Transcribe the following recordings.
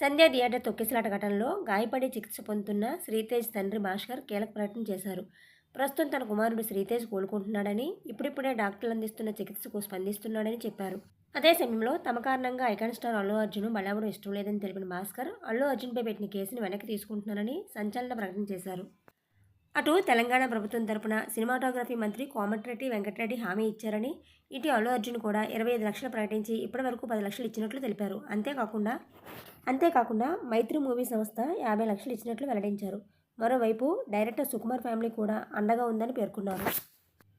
సంధ్య theatre తొక్కిసలాట ఘటనలో గాయపడి చికిత్స పొందుతున్న శ్రీతేజ్ తండ్రి భాస్కర్ కీలక ప్రకటన చేశారు. ప్రస్తుతం తన కుమారుడు శ్రీతేజ్ కోలుకుంటున్నాడని ఇప్పుడిప్పుడే డాక్టర్లు అందిస్తున్న చికిత్సకు స్పందిస్తున్నాడని చెప్పారు. అదే సమయంలో తమ కారణంగా ఐకాన్ స్టార్ అల్లు అర్జున్ బలావడం ఇష్టం లేదని తెలిపిన భాస్కర్ అల్లు అర్జున్పై పెట్టిన కేసును వెనక్కి తీసుకుంటున్నారని సంచలన ప్రకటన చేశారు. అటు తెలంగాణ ప్రభుత్వం తరపున సినిమాటోగ్రఫీ మంత్రి కోమటిరెడ్డి వెంకటరెడ్డి హామీ ఇచ్చారని ఇటు అల్లు అర్జున్ కూడా ఇరవై ఐదు లక్షలు ప్రకటించి ఇప్పటి వరకు పది లక్షలు ఇచ్చినట్లు తెలిపారు. అంతేకాకుండా అంతేకాకుండా మైత్రి మూవీ సంస్థ యాభై లక్షలు ఇచ్చినట్లు వెల్లడించారు. మరోవైపు డైరెక్టర్ సుకుమార్ ఫ్యామిలీ కూడా అండగా ఉందని పేర్కొన్నారు.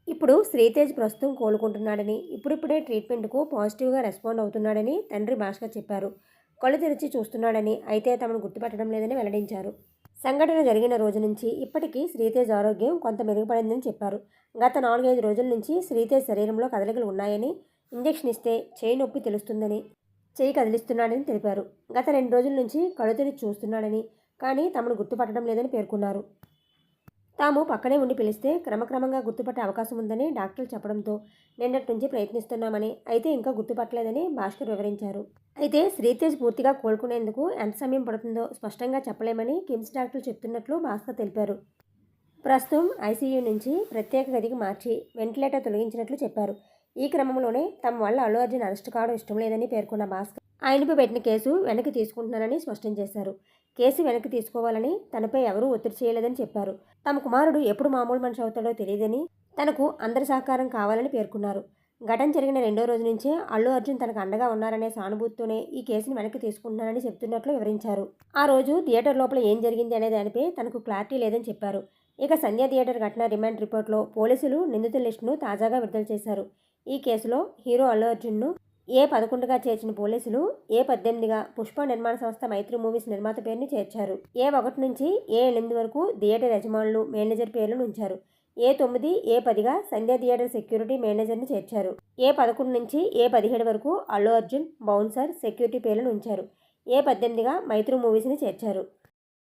ఇప్పుడు శ్రీతేజ్ ప్రస్తుతం కోలుకుంటున్నాడని ఇప్పుడిప్పుడే ట్రీట్మెంట్కు పాజిటివ్గా రెస్పాండ్ అవుతున్నాడని తండ్రి భాస్కర్ చెప్పారు. కళ్ళు తెరిచి చూస్తున్నాడని అయితే తమను గుర్తుపెట్టడం లేదని వెల్లడించారు. సంఘటన జరిగిన రోజు నుంచి ఇప్పటికీ శ్రీతేజ్ ఆరోగ్యం కొంత మెరుగుపడిందని చెప్పారు. గత నాలుగైదు రోజుల నుంచి శ్రీతేజ్ శరీరంలో కదలికలు ఉన్నాయని ఇంజెక్షన్ ఇస్తే చేయి నొప్పి తెలుస్తుందని చేయి కదిలిస్తున్నాడని తెలిపారు. గత రెండు రోజుల నుంచి కడుతుని చూస్తున్నాడని కానీ తమను గుర్తుపట్టడం లేదని పేర్కొన్నారు. తాము పక్కనే ఉండి పిలిస్తే క్రమక్రమంగా గుర్తుపట్టే అవకాశం ఉందని డాక్టర్లు చెప్పడంతో నిన్నటి నుంచి ప్రయత్నిస్తున్నామని అయితే ఇంకా గుర్తుపట్టలేదని భాస్కర్ వివరించారు. అయితే శ్రీతేజ్ పూర్తిగా కోలుకునేందుకు ఎంత సమయం పడుతుందో స్పష్టంగా చెప్పలేమని కిమ్స్ డాక్టర్లు చెప్తున్నట్లు భాస్కర్ తెలిపారు. ప్రస్తుతం ఐసీయూ నుంచి ప్రత్యేక గదికి మార్చి వెంటిలేటర్ తొలగించినట్లు చెప్పారు. ఈ క్రమంలోనే తమ వల్ల అల్లు అర్జున్ అరెస్ట్ కావడం ఇష్టం లేదని పేర్కొన్న భాస్కర్ ఆయనపై పెట్టిన కేసు వెనక్కి తీసుకుంటున్నారని స్పష్టం చేశారు. కేసు వెనక్కి తీసుకోవాలని తనపై ఎవరూ ఒత్తిడి చేయలేదని చెప్పారు. తమ కుమారుడు ఎప్పుడు మామూలు మనిషి అవుతాడో తెలియదని తనకు అందరి సహకారం కావాలని పేర్కొన్నారు. ఘటన జరిగిన రెండో రోజు నుంచే అల్లు అర్జున్ తనకు అండగా ఉన్నారనే సానుభూతితోనే ఈ కేసుని వెనక్కి తీసుకుంటున్నానని చెప్తున్నట్లు వివరించారు. ఆ రోజు థియేటర్ లోపల ఏం జరిగింది అనే దానిపై తనకు క్లారిటీ లేదని చెప్పారు. ఇక సంధ్య థియేటర్ ఘటన రిమాండ్ రిపోర్ట్లో పోలీసులు నిందితుల లిస్టును తాజాగా విడుదల చేశారు. ఈ కేసులో హీరో అల్లు అర్జున్ను ఏ పదకొండుగా చేర్చిన పోలీసులు ఏ పద్దెనిమిదిగా పుష్ప నిర్మాణ సంస్థ మైత్రి మూవీస్ నిర్మాత పేరుని చేర్చారు. ఏ ఒకటి నుంచి ఏ ఎనిమిది వరకు థియేటర్ యజమానులు మేనేజర్ పేర్లను ఉంచారు. ఏ తొమ్మిది ఏ పదిగా సంధ్య థియేటర్ సెక్యూరిటీ మేనేజర్ని చేర్చారు. ఏ పదకొండు నుంచి ఏ పదిహేడు వరకు అల్లు అర్జున్ బౌన్సర్ సెక్యూరిటీ పేర్లను ఉంచారు. ఏ పద్దెనిమిదిగా మైత్రి మూవీస్ని చేర్చారు.